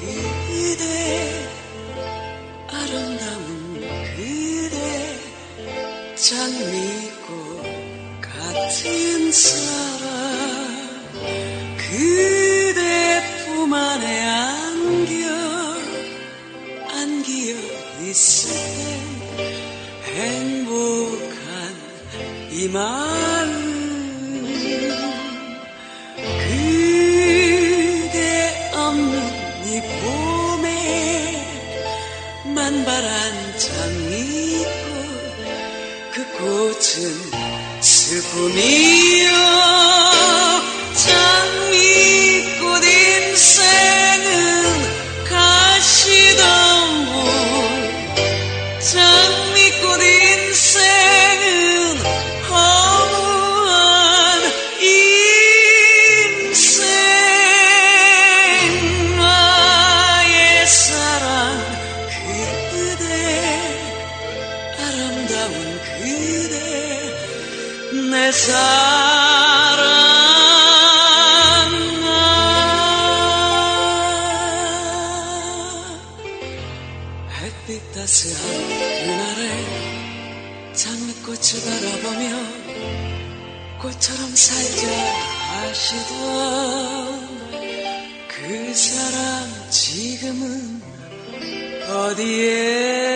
그대 아름다운 그대 장미꽃 같은 사랑. 그대 품 안에 안겨 안겨 있을 때 행복한 이마 꽃은 슬픔이요. 장미꽃 인생은 가시덤불 장미꽃 인생은 허무한 인생 나의 사랑 그대 아름다운 그대 내 사랑 햇빛 따스한 그날에 장미꽃을 바라보며 꽃처럼 살자 하시던 그 사람 지금은 어디에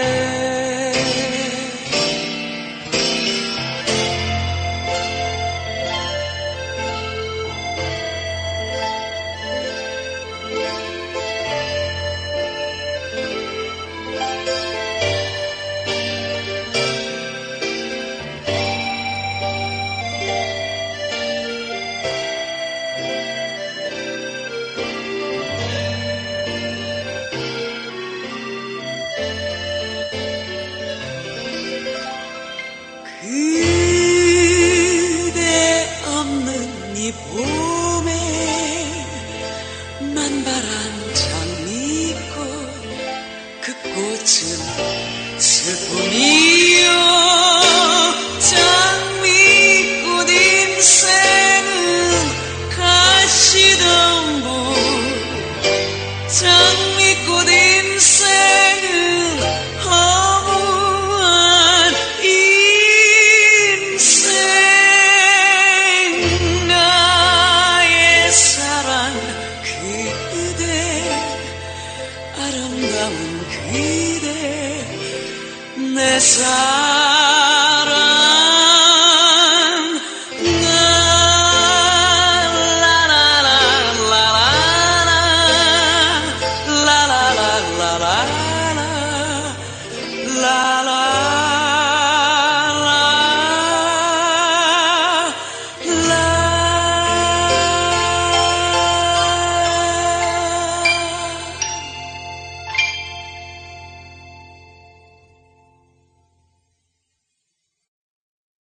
그 내 사랑